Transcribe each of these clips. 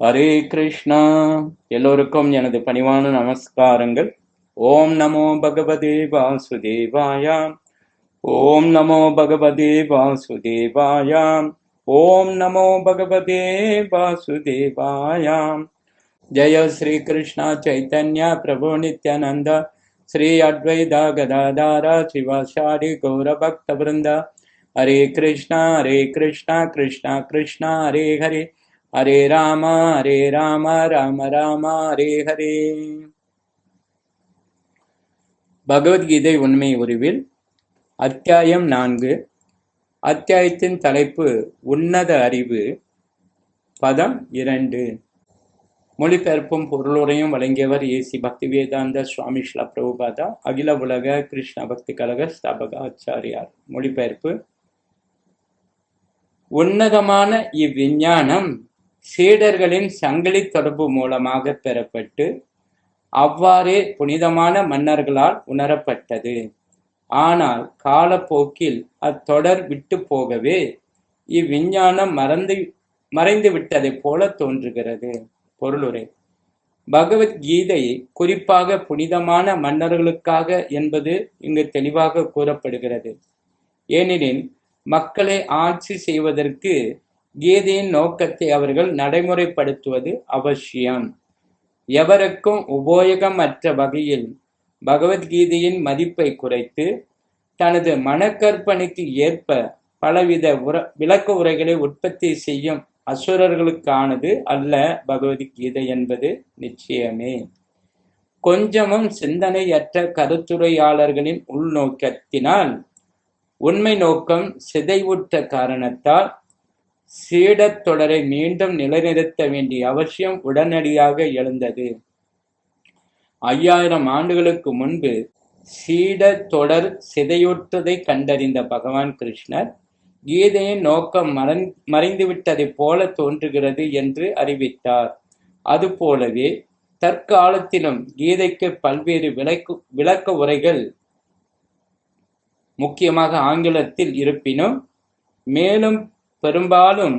ஹரே கிருஷ்ணா. எல்லோருக்கும் எனது பணிவான நமஸ்காரங்கள். ஓம் நமோ பகவதே வாசுதேவாயாம் ஓம் நமோ பகவதே வாசுதேவாயாம் ஓம் நமோ பகவதே வாசுதேவாயாம் ஜெய ஸ்ரீ கிருஷ்ணா சைத்தன்யா பிரபு நித்யானந்த. ஸ்ரீ அத்வைதா கதாதாரா சிவாசாரி கௌர பக்த பிருந்தா. ஹரே கிருஷ்ணா ஹரே கிருஷ்ணா கிருஷ்ணா கிருஷ்ணா ஹரே ராம ஹரே ராம ராம ராம ஹரே ஹரே. பகவத்கீதை உண்மை உருவில் அத்தியாயம் நான்கு. அத்தியாயத்தின் தலைப்பு உன்னத அறிவு பதம் இரண்டு. மொழிபெயர்ப்பும் பொருளுரையும் வழங்கியவர் ஏசி பக்தி வேதாந்த சுவாமி ஸ்லா பிரபுபாதா அகில உலக கிருஷ்ண பக்தி கழக ஸ்தாபக ஆச்சாரியார். மொழிபெயர்ப்பு உன்னதமான இவ்விஞ்ஞானம் சீடர்களின் சங்கிலி தொடர்பு மூலமாக பெறப்பட்டு அவ்வாறே புனிதமான மன்னர்களால் உணரப்பட்டது. ஆனால் காலப்போக்கில் அத்தொடர் விட்டு போகவே இவ்விஞ்ஞானம் மறந்து மறைந்து விட்டதைப் போல தோன்றுகிறது. பொருளுரை. பகவத்கீதை குறிப்பாக புனிதமான மன்னர்களுக்காக என்பது இங்கு தெளிவாக கூறப்படுகிறது. ஏனெனில் மக்களை ஆட்சி செய்வதற்கு கீதையின் நோக்கத்தை அவர்கள் நடைமுறைப்படுத்துவது அவசியம். எவருக்கும் உபயோகமற்ற வகையில் பகவத்கீதையின் மதிப்பை குறைத்து தனது மனக்கற்பனைக்கு ஏற்ப பலவித உர விளக்க உரைகளை உற்பத்தி செய்யும் அசுரர்களுக்கானது அல்ல பகவத்கீதை என்பது நிச்சயமே. கொஞ்சமும் சிந்தனையற்ற கருத்துரையாளர்களின் உள்நோக்கத்தினால் உண்மை நோக்கம் சிதைவுற்ற காரணத்தால் சீடத் தொடரை மீண்டும் நிலைநிறுத்த வேண்டிய அவசியம் உடனடியாக எழுந்தது. ஐயாயிரம் ஆண்டுகளுக்கு முன்பு சீட தொடர் சிதையுற்றதை கண்டறிந்த பகவான் கிருஷ்ணர் கீதையின் நோக்கம் மறந் மறைந்துவிட்டதைப் போல தோன்றுகிறது என்று அறிவித்தார். அதுபோலவே தற்காலத்திலும் கீதைக்கு பல்வேறு விளக்கு விளக்க உரைகள் முக்கியமாக ஆங்கிலத்தில் இருப்பினும் மேலும் பெரும்பாலும்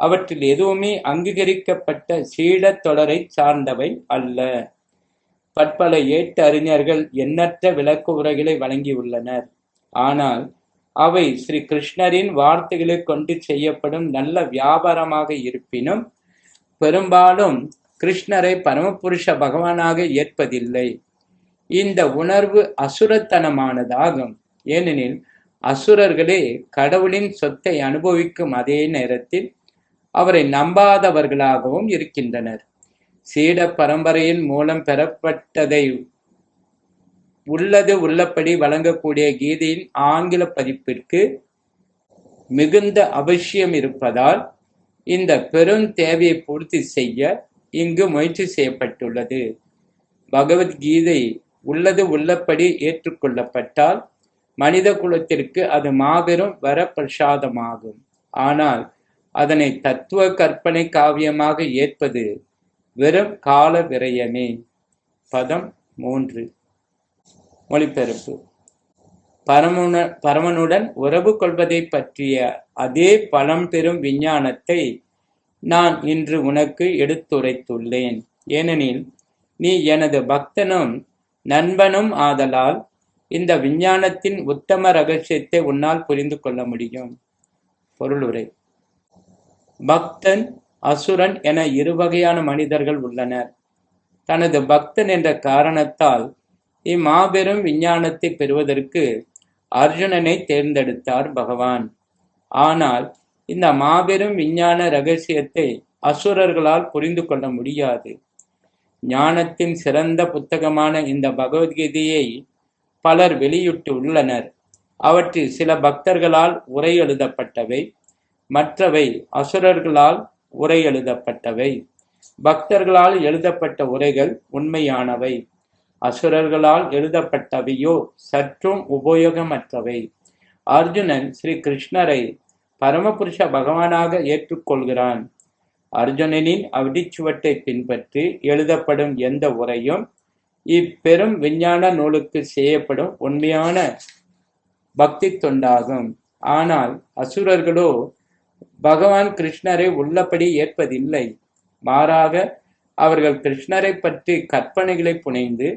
அவற்றில் எதுவுமே அங்கீகரிக்கப்பட்ட சீடத் தொடரை சார்ந்தவை அல்ல. பற்பல ஏட்டு அறிஞர்கள் எண்ணற்ற விளக்க உரைகளை வழங்கியுள்ளனர். ஆனால் அவை ஸ்ரீ கிருஷ்ணரின் வார்த்தைகளை கொண்டு செய்யப்படும் நல்ல வியாபாரமாக இருப்பினும் பெரும்பாலும் கிருஷ்ணரை பரமபுருஷ பகவானாக ஏற்பதில்லை. இந்த உணர்வு அசுரத்தனமானதாகும். ஏனெனில் அசுரர்களே கடவுளின் சொத்தை அனுபவிக்கும் அதே நேரத்தில் அவரை நம்பாதவர்களாகவும் இருக்கின்றனர். சீட பரம்பரையின் மூலம் பெறப்பட்டதை உள்ளது உள்ளபடி வழங்கக்கூடிய கீதையின் ஆங்கில பதிப்பிற்கு மிகுந்த அவசியம் இருப்பதால் இந்த பெரும் தேவையை பூர்த்தி செய்ய இங்கு முயற்சி செய்யப்பட்டுள்ளது. பகவத்கீதை உள்ளது உள்ளபடி ஏற்றுக்கொள்ளப்பட்டால் மனித குலத்திற்கு அது மாபெரும் வரப்பிரசாதமாகும். ஆனால் அதனை தத்துவ கற்பனை காவியமாக ஏற்பது வெறும் கால விரயமே. பதம் மூன்று. மொழிபெயர்ப்பு. பரமுன பரமனுடன் உறவு கொள்வதை பற்றிய அதே பழம்பெரும் விஞ்ஞானத்தை நான் இன்று உனக்கு எடுத்துரைத்துள்ளேன். ஏனெனில் நீ எனது பக்தனும் நண்பனும் ஆதலால் இந்த விஞ்ஞானத்தின் உத்தம ரகசியத்தை உன்னால் புரிந்து கொள்ள முடியும். பொருளுரை பக்தன் அசுரன் என இரு வகையான மனிதர்கள் உள்ளனர். தனது பக்தன் என்ற காரணத்தால் இம்மாபெரும் விஞ்ஞானத்தை பெறுவதற்கு அர்ஜுனனை தேர்ந்தெடுத்தார் பகவான். ஆனால் இந்த மாபெரும் விஞ்ஞான ரகசியத்தை அசுரர்களால் புரிந்து கொள்ள முடியாது. ஞானத்தின் சிறந்த புத்தகமான இந்த பகவத்கீதையை பலர் வெளியிட்டு உள்ளனர். அவற்றில் சில பக்தர்களால் உரை எழுதப்பட்டவை மற்றவை அசுரர்களால் உரை எழுதப்பட்டவை. பக்தர்களால் எழுதப்பட்ட உரைகள் உண்மையானவை. அசுரர்களால் எழுதப்பட்டவையோ சற்றும் உபயோகமற்றவை. அர்ஜுனன் ஸ்ரீ கிருஷ்ணரை பரமபுருஷ பகவானாக ஏற்றுக்கொள்கிறான். அர்ஜுனனின் அவிடிச்சுவட்டை பின்பற்றி எழுதப்படும் எந்த உரையும் இப்பெரும் விஞ்ஞான நூலுக்கு செய்யப்படும் உண்மையான பக்தி தொண்டாகும். ஆனால் அசுரர்களோ பகவான் கிருஷ்ணரை உள்ளபடி ஏற்பதில்லை. மாறாக அவர்கள் கிருஷ்ணரை பற்றி கற்பனைகளை புனைந்து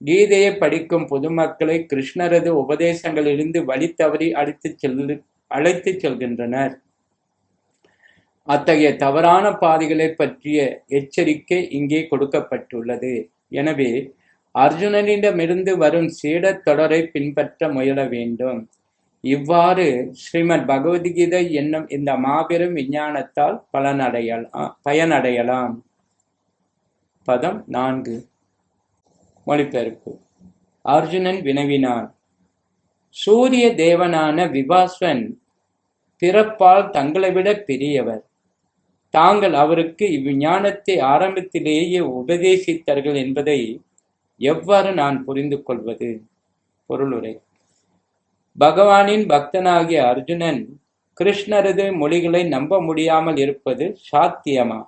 கீதையை படிக்கும் பொதுமக்களை கிருஷ்ணரது உபதேசங்களிலிருந்து வழி தவறி அழைத்து செல்லு அழைத்துச் செல்கின்றனர். அத்தகைய தவறான பாதைகளை பற்றிய எச்சரிக்கை இங்கே கொடுக்கப்பட்டுள்ளது. எனவே அர்ஜுனனிடமிருந்து வரும் சீடத் தொடரை பின்பற்ற முயல வேண்டும். இவ்வாறு ஸ்ரீமத் பகவத்கீதை என்னும் இந்த மாபெரும் விஞ்ஞானத்தால் பலனடையலாம் பயனடையலாம். பதம் நான்கு. மொழிபெயர்ப்பு. அர்ஜுனன் வினவினான். சூரிய தேவனான விபாஸ்வன் பிறப்பால் தங்களை விட பெரியவர். தாங்கள் அவருக்கு இவ்விஞானத்தை ஆரம்பத்திலேயே உபதேசித்தார்கள் என்பதை எவ்வாறு நான் புரிந்து கொள்வது? பொருளுரை. பகவானின் பக்தனாகிய அர்ஜுனன் கிருஷ்ணரது மொழிகளை நம்ப முடியாமல் இருப்பது சாத்தியமா?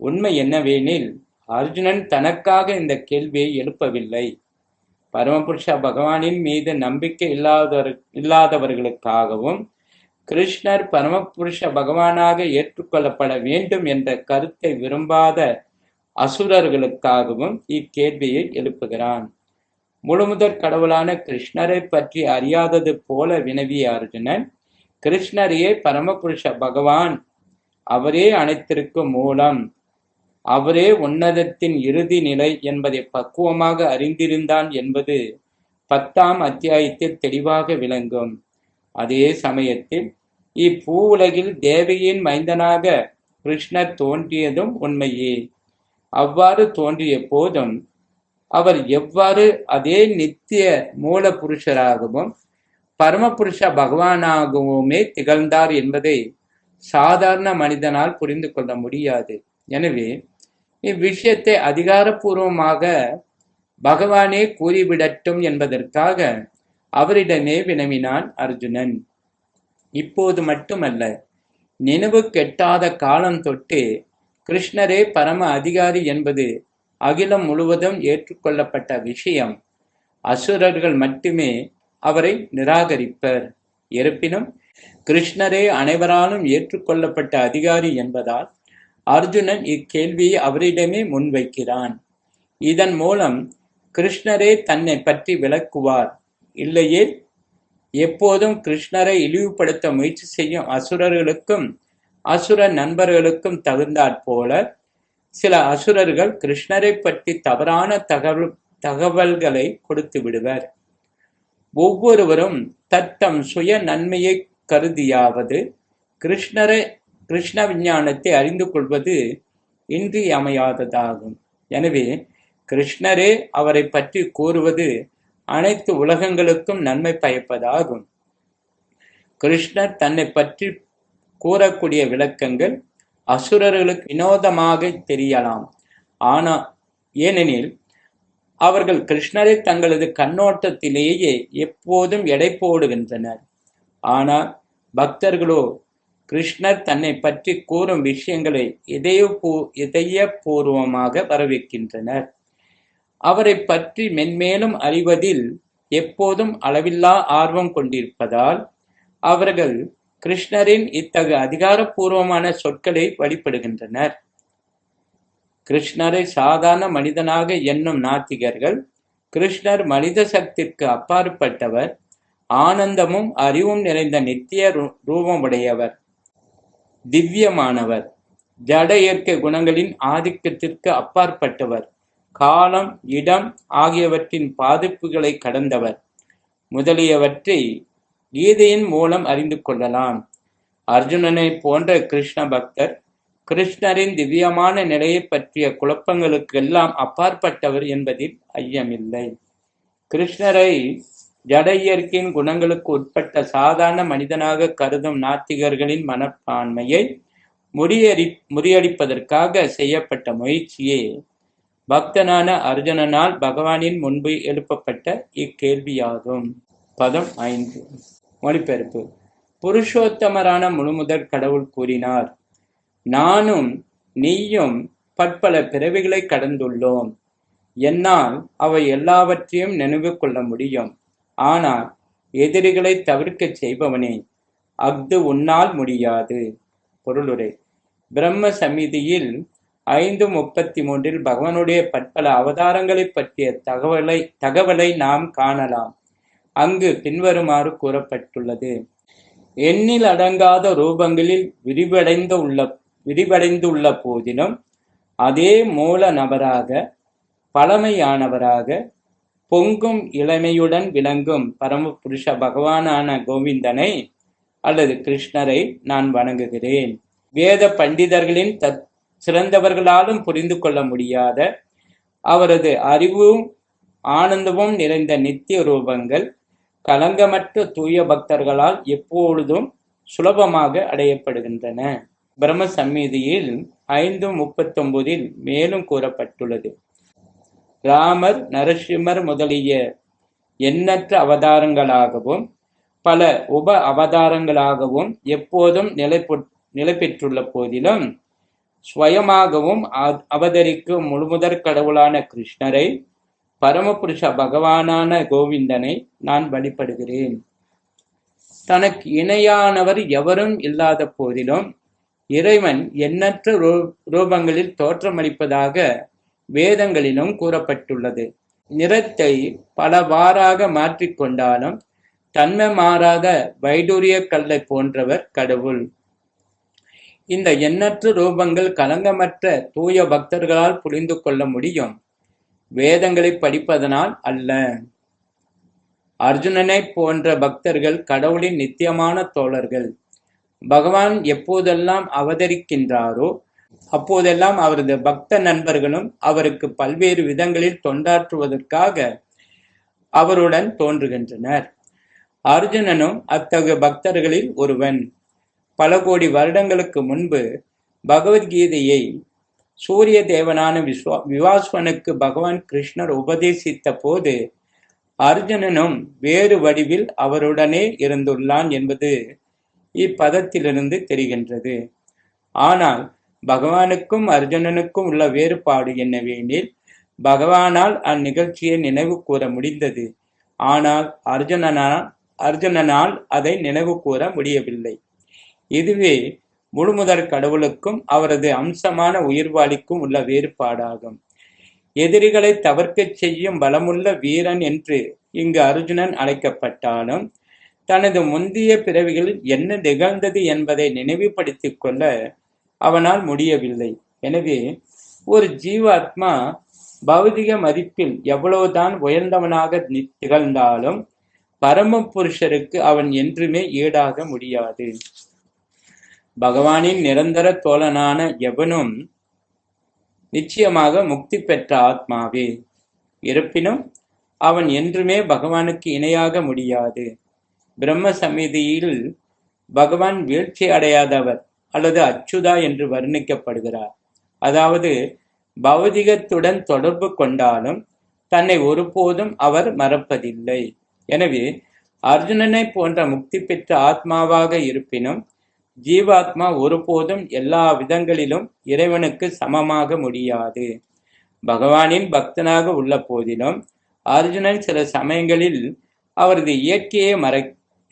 உண்மை என்னவெனில் அர்ஜுனன் தனக்காக இந்த கேள்வியை எழுப்பவில்லை. பரமபுருஷ பகவானின் மீது நம்பிக்கை இல்லாதவர் இல்லாதவர்களுக்காகவும் கிருஷ்ணர் பரமபுருஷ பகவானாக ஏற்றுக்கொள்ளப்பட வேண்டும் என்ற கருத்தை விரும்பாத அசுரர்களுக்காகவும் இக்கேள்வியை எழுப்புகிறான். முழுமுதற் கடவுளான கிருஷ்ணரை பற்றி அறியாதது போல வினவிய அர்ஜுனன் கிருஷ்ணரையே பரமபுருஷ பகவான் அவரே அனைத்திற்கும் மூலம் அவரே உன்னதத்தின் இறுதி நிலை என்பதை பக்குவமாக அறிந்திருந்தான் என்பது பத்தாம் அத்தியாயத்தில் தெளிவாக விளங்கும். அதே சமயத்தில் இப்பூ உலகில் தேவியின் மைந்தனாக கிருஷ்ணர் தோன்றியதும் உண்மையே. அவ்வாறு தோன்றிய போதும் அவர் எவ்வாறு அதே நித்திய மூல புருஷராகவும் பரமபுருஷ பகவானாகவுமே திகழ்ந்தார் என்பதை சாதாரண மனிதனால் புரிந்து கொள்ள முடியாது. எனவே இவ்விஷயத்தை அதிகாரப்பூர்வமாக பகவானே கூறிவிடட்டும் என்பதற்காக அவரிடமே வினவினான் அர்ஜுனன். இப்போது மட்டுமல்ல நினைவு கெட்டாத காலம் தொட்டு கிருஷ்ணரே பரம அதிகாரி என்பது அகிலம் முழுவதும் ஏற்றுக்கொள்ளப்பட்ட விஷயம். அசுரர்கள் மட்டுமே அவரை நிராகரிப்பர். இருப்பினும் கிருஷ்ணரே அனைவராலும் ஏற்றுக்கொள்ளப்பட்ட அதிகாரி என்பதால் அர்ஜுனன் இக்கேள்வியை அவரிடமே முன்வைக்கிறான். இதன் மூலம் கிருஷ்ணரே தன்னை பற்றி விளக்குவார். இல்லையே? எப்போதும் கிருஷ்ணரை இழிவுபடுத்த முயற்சி செய்யும் அசுரர்களுக்கும் அசுர நண்பர்களுக்கும் தகுந்தாற்போல சில அசுரர்கள் கிருஷ்ணரை பற்றி தவறான தகவல் தகவல்களை கொடுத்து விடுவர். ஒவ்வொருவரும் தத்தம் சுய நன்மையை கருதியாவது கிருஷ்ணரை கிருஷ்ண விஞ்ஞானத்தை அறிந்து கொள்வது இன்றியமையாததாகும். எனவே கிருஷ்ணரே அவரை பற்றி கூறுவது அனைத்து உலகங்களுக்கும் நன்மை பயப்பதாகும். கிருஷ்ணர் தன்னை பற்றி கூறக்கூடிய விளக்கங்கள் அசுரர்களுக்கு வினோதமாக தெரியலாம். ஆனா ஏனெனில் அவர்கள் கிருஷ்ணரை தங்களது கண்ணோட்டத்திலேயே எப்போதும் எடை போடுகின்றனர். ஆனால் பக்தர்களோ கிருஷ்ணர் தன்னை பற்றி கூறும் விஷயங்களை இதயபூ இதயபூர்வமாக வரவேற்கின்றனர். அவரை பற்றி மென்மேலும் அறிவதில் எப்போதும் அளவில்லா ஆர்வம் கொண்டிருப்பதால் அவர்கள் கிருஷ்ணரின் இத்தகு அதிகாரப்பூர்வமான சொற்களை வழிபடுகின்றனர். கிருஷ்ணரை சாதாரண மனிதனாக எண்ணும் நாத்திகர்கள் கிருஷ்ணர் மனித சக்திக்கு அப்பாற்பட்டவர் ஆனந்தமும் அறிவும் நிறைந்த நித்திய ரூபமுடையவர் திவ்யமானவர் ஜட இயற்கை குணங்களின் ஆதிக்கத்திற்கு அப்பாற்பட்டவர். காலம் இடம் ஆகியவற்றின் பாதிப்புகளை கடந்தவர். முதலியவற்றை கீதையின் மூலம் அறிந்து கொள்ளலாம். அர்ஜுனனை போன்ற கிருஷ்ண பக்தர் கிருஷ்ணரின் திவ்யமான நிலையை பற்றிய குழப்பங்களுக்கெல்லாம் அப்பாற்பட்டவர் என்பதில் ஐயமில்லை. கிருஷ்ணரை ஜட இயற்கையின் குணங்களுக்கு உட்பட்ட சாதாரண மனிதனாக கருதும் நாத்திகர்களின் மனப்பான்மையை முறியடி முறியடிப்பதற்காக செய்யப்பட்ட முயற்சியே பக்தனான அர்ஜுனனால் பகவானின் முன்பு எழுப்பப்பட்ட இக்கேள்வியாகும். பதம் ஐந்து. மொழிபெயர்ப்பு. புருஷோத்தமரான முழுமுதற் கடவுள் கூறினார் நானும் நீயும் பற்பல பிறவிகளை கடந்துள்ளோம். என்னால் அவை எல்லாவற்றையும் நினைவு கொள்ள முடியும். ஆனால் எதிரிகளை தவிர்க்கச் செய்பவனே அஃது உன்னால் முடியாது. பொருளுரை. பிரம்ம சமிதியில் ஐந்து முப்பத்தி மூன்றில் பகவானுடைய பற்பல அவதாரங்களை பற்றிய தகவலை தகவலை நாம் காணலாம். அங்கு பின்வருமாறு கூறப்பட்டுள்ளது. எண்ணில் அடங்காத ரூபங்களில் விரிவடைந்து உள்ள விரிவடைந்துள்ள போதிலும் அதே மூல நபராக பழமையானவராக பொங்கும் இளமையுடன் விளங்கும் பரம புருஷ பகவானான கோவிந்தனை அல்லது கிருஷ்ணரை நான் வணங்குகிறேன். வேத பண்டிதர்களின் தத் சிறந்தவர்களாலும் புரிந்து கொள்ள முடியாத அவரது அறிவும் ஆனந்தமும் நிறைந்த நித்திய ரூபங்கள் கலங்கமற்ற தூய பக்தர்களால் எப்பொழுதும் சுலபமாக அடையப்படுகின்றன. பிரம்ம சம்மிதியில் ஐந்து முப்பத்தொன்பதில் மேலும் கூறப்பட்டுள்ளது. ராமர் நரசிம்மர் முதலிய எண்ணற்ற அவதாரங்களாகவும் பல உப அவதாரங்களாகவும் எப்போதும் நிலை நிலை பெற்றுள்ள போதிலும் ஸ்வயமாகவும் அவதரிக்கும் முழுமுதற் கடவுளான கிருஷ்ணரை பரமபுருஷ பகவானான கோவிந்தனை நான் வழிபடுகிறேன். தனக்கு இணையானவர் எவரும் இல்லாத போதிலும் இறைவன் எண்ணற்ற ரூபங்களில் தோற்றமளிப்பதாக வேதங்களிலும் கூறப்பட்டுள்ளது. நிறத்தை பலவாறாக மாற்றிக்கொண்டாலும் தன்மை மாறாத வைடூரிய கல்லை போன்றவர் கடவுள். இந்த எண்ணற்ற ரூபங்கள் கலங்கமற்ற தூய பக்தர்களால் புரிந்து கொள்ள முடியும். வேதங்களை படிப்பதனால் அல்ல. அர்ஜுனனை போன்ற பக்தர்கள் கடவுளின் நித்தியமான தோழர்கள். பகவான் எப்போதெல்லாம் அவதரிக்கின்றாரோ அப்போதெல்லாம் அவரது பக்த நண்பர்களும் அவருக்கு பல்வேறு விதங்களில் தொண்டாற்றுவதற்காக அவருடன் தோன்றுகின்றனர். அர்ஜுனனும் அத்தகைய பக்தர்களில் ஒருவன். பல கோடி வருடங்களுக்கு முன்பு பகவத்கீதையை சூரிய தேவனான விஸ்வா விவாஸ்வனுக்கு பகவான் கிருஷ்ணர் உபதேசித்த போது அர்ஜுனனும் வேறு வடிவில் அவருடனே இருந்துள்ளான் என்பது இப்பதத்திலிருந்து தெரிகின்றது. ஆனால் பகவானுக்கும் அர்ஜுனனுக்கும் உள்ள வேறுபாடு என்னவெனில் பகவானால் அந்நிகழ்ச்சியை நினைவு கூற முடிந்தது. ஆனால் அர்ஜுனனால் அர்ஜுனனால் அதை நினைவு கூற முடியவில்லை. இதுவே முழுமுதற் கடவுளுக்கும் அவரது அம்சமான உயிர்வாளிக்கும் உள்ள வேறுபாடாகும். எதிரிகளை தவிர்க்கச் செய்யும் பலமுள்ள வீரன் என்று இங்கு அர்ஜுனன் அழைக்கப்பட்டாலும் தனது முந்தைய பிறவிகளில் என்ன நிகழ்ந்தது என்பதை நினைவுபடுத்திக் கொள்ள அவனால் முடியவில்லை. எனவே ஒரு ஜீவாத்மா பௌதிக மதிப்பில் எவ்வளவுதான் உயர்ந்தவனாக திகழ்ந்தாலும் பரம புருஷருக்கு அவன் என்றுமே ஈடாக முடியாது. பகவானின் நிரந்தர தோழனான எவனும் நிச்சயமாக முக்தி பெற்ற ஆத்மாவே. இருப்பினும் அவன் என்றுமே பகவானுக்கு இணையாக முடியாது. பிரம்ம சமிதியில் பகவான் வீழ்ச்சி அடையாதவர் அல்லது அச்சுதா என்று வர்ணிக்கப்படுகிறார். அதாவது பௌதிகத்துடன் தொடர்பு கொண்டாலும் தன்னை ஒருபோதும் அவர் மறப்பதில்லை. எனவே அர்ஜுனனை போன்ற முக்தி பெற்ற ஆத்மாவாக இருப்பினும் ஜீவாத்மா ஒருபோதும் எல்லா விதங்களிலும் இறைவனுக்கு சமமாக முடியாது. பகவானின் பக்தனாக உள்ள போதிலும் அர்ஜுனன் சில சமயங்களில் அவரது இயற்கையை மற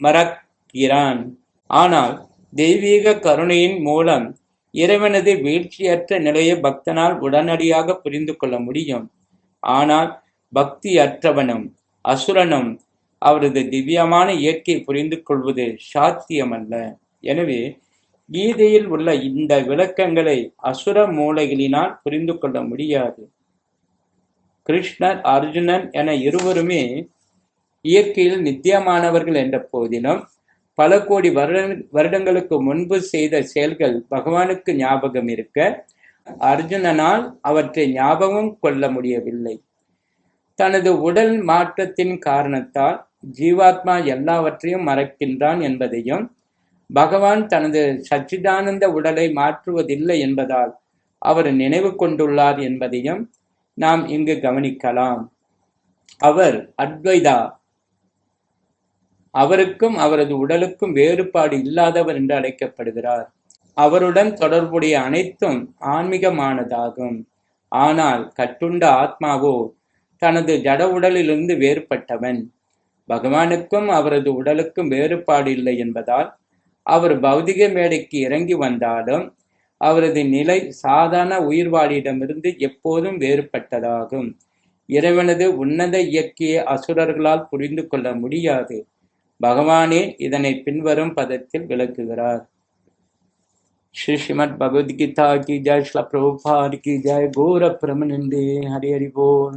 மறக்கிறான். ஆனால் தெய்வீக கருணையின் மூலம் இறைவனது வீழ்ச்சியற்ற நிலையை பக்தனால் உடனடியாக புரிந்து கொள்ள முடியும். ஆனால் பக்தி அற்றவனும் அசுரனும் அவரது திவ்யமான இயற்கை புரிந்து கொள்வது சாத்தியமல்ல. எனவே கீதையில் உள்ள இந்த விளக்கங்களை அசுர மூளைகளினால் புரிந்து கொள்ள முடியாது. கிருஷ்ணர் அர்ஜுனன் என இருவருமே இயற்கையில் நித்தியமானவர்கள் என்ற போதிலும் பல கோடி வருடங்களுக்கு முன்பு செய்த செயல்கள் பகவானுக்கு ஞாபகம் இருக்க அர்ஜுனனால் அவற்றை ஞாபகம் கொள்ள முடியவில்லை. தனது உடல் மாற்றத்தின் காரணத்தால் ஜீவாத்மா எல்லாவற்றையும் மறக்கின்றான் என்பதையும் பகவான் தனது சச்சிதானந்த உடலை மாற்றுவதில்லை என்பதால் அவர் நினைவு கொண்டுள்ளார் என்பதையும் நாம் இங்கு கவனிக்கலாம். அவர் அத்வைதா. அவருக்கும் அவரது உடலுக்கும் வேறுபாடு இல்லாதவர் என்று அழைக்கப்படுகிறார். அவருடன் தொடர்புடைய அனைத்தும் ஆன்மீகமானதாகும். ஆனால் கட்டுண்ட ஆத்மாவோ தனது ஜட உடலிலிருந்து வேறுபட்டவன். பகவானுக்கும் அவரது உடலுக்கும் வேறுபாடு இல்லை என்பதால் அவர் பௌதிக மேடைக்கு இறங்கி வந்தாலும் அவரது நிலை சாதாரண உயிர்வாழியிடமிருந்து எப்போதும் வேறுபட்டதாகும் இறைவனது உன்னத இயக்கிய அசுரர்களால் புரிந்து கொள்ள முடியாது பகவானே இதனை பின்வரும் பதத்தில் விளக்குகிறார் श्री श्रीमद भगवद गीता की जय श्री प्रभुपाद की जय गौर प्रमनंदे हरि हरि बोल